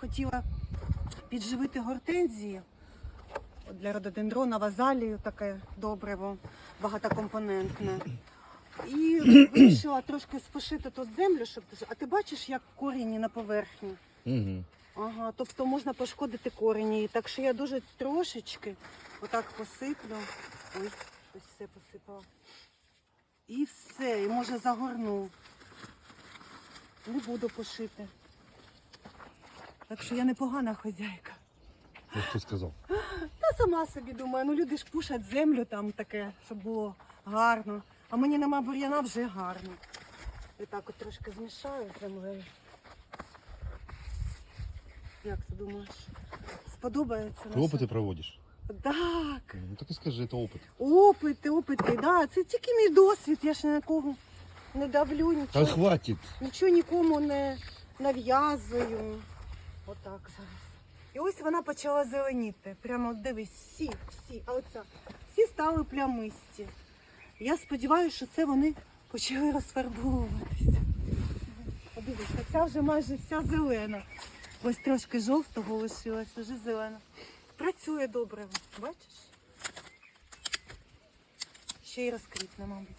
хотіла підживити гортензії для рододендрона, вазалію таке добриво, багатокомпонентне. І вирішила трошки спошити тут землю, щоб а ти бачиш, як корінні на поверхні. Угу. Ага, тобто можна пошкодити корені. Так що я дуже трошечки отак посиплю. Ой, ось все посипала. І все, і може загорну. Не буду пошити. Так що я непогана хазяйка. Ну, хто сказав? Та сама собі думаю, ну люди ж пушать землю там таке, щоб було гарно. А мені нема бур'яна вже гарно. І так от трошки змішаю з землею. Як ти думаєш? Сподобається? Ти опити проводиш? Так. Ну так і скажи, це опит. Опити, опити, да. Це тільки мій досвід, я ж ні на кого не давлю, Та нічого, хватить. нічого нікому не нав'язую. Отак зараз. І ось вона почала зеленіти. Прямо дивись, всі, всі, а оця, всі стали плямисті. Я сподіваюся, що це вони почали розфарбовуватися. Подивись, ця вже майже вся зелена. Ось трошки жовтого лишилось, вже зелена. Працює добре, бачиш? Ще й розквітне, мабуть.